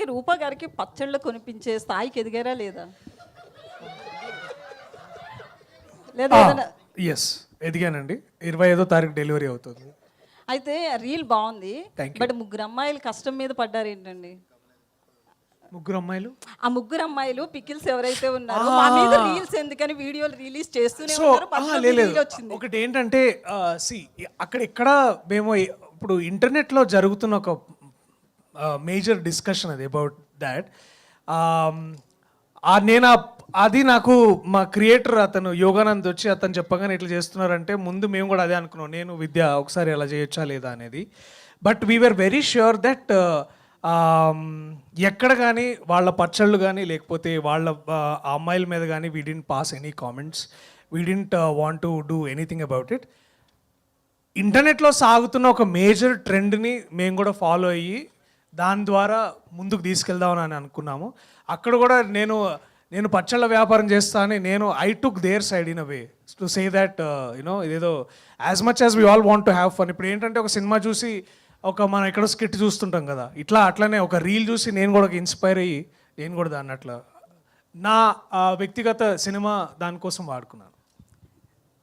ఇంతకీ రూపా గారికి పచ్చళ్ళు కొనిపించే స్థాయికి ఎదిగారా లేదా? లేదా ఏదైనా ఎస్ ఎదిగానండి. ఇరవై ఐదో తారీఖు డెలివరీ అవుతుంది. అయితే రీల్ బాగుంది Thank. బట్ ముగ్గురు అమ్మాయిలు కష్టం మీద పడ్డారు ఏంటండి? ముగ్గురు అమ్మాయిలు? ఆ ముగ్గురు అమ్మాయిలు పికిల్స్ ఎవరైతే ఉన్నారో మా మీద రీల్స్ ఎందుకని వీడియోలు రిలీజ్ చేస్తూనే సో ఉన్నారు పక్కన లేదు reel వచ్చింది. ఒకటి ఏంటంటే సి అక్కడ ఎక్కడ మేము ఇప్పుడు ఇంటర్నెట్లో జరుగుతున్న ఒక మేజర్ డిస్కషన్ అది అబౌట్ దాట్ నేను అది నాకు మా క్రియేటర్ అతను యోగానంద్ వచ్చి అతను చెప్పగానే ఇట్లా చేస్తున్నారంటే ముందు మేము కూడా అదే అనుకున్నాం. నేను విద్య ఒకసారి అలా చేయొచ్చా లేదా అనేది. But we are very sure that ఎక్కడ కానీ వాళ్ళ పచ్చళ్ళు కానీ లేకపోతే వాళ్ళ అమ్మాయిల మీద కానీ we didn't pass any comments we didn't want to do anything about it ఇంటర్నెట్లో సాగుతున్న ఒక మేజర్ ట్రెండ్ని మేము కూడా ఫాలో అయ్యి దాని ద్వారా ముందుకు తీసుకెళ్దామని అని అనుకున్నాము. అక్కడ కూడా నేను నేను పచ్చళ్ళ వ్యాపారం చేస్తాను నేను I took their side in away way to say that you know ఇదేదో as much as we all want to have fun ఇప్పుడు ఏంటంటే ఒక సినిమా చూసి ఒక మనం ఎక్కడో స్కిట్ చూస్తుంటాం కదా ఇట్లా అట్లనే ఒక రీల్ చూసి నేను కూడా ఇన్స్పైర్ అయ్యి నేను కూడా దాన్ని అట్లా నా వ్యక్తిగత సినిమా దానికోసం వాడుకున్నాను.